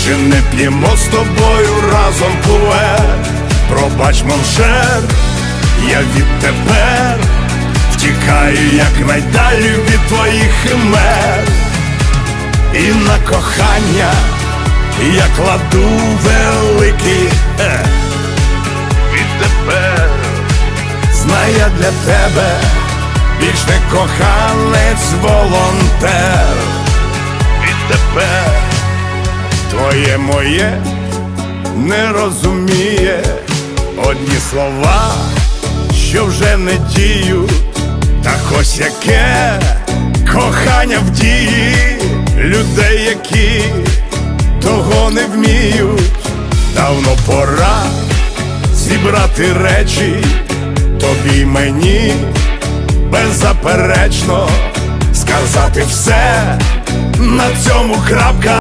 більше не п'ємо з тобою разом пуер Пробач, моншер, я відтепер втікаю якнайдалі від твоїх химер. І на кохання я кладу великий е. Відтепер знаю для тебе більш не коханець твоє моє не розуміє одні слова, що вже не діють, так ось яке кохання в дії людей, які того не вміють, давно пора зібрати речі, тобі й мені беззаперечно сказати все на цьому крапка.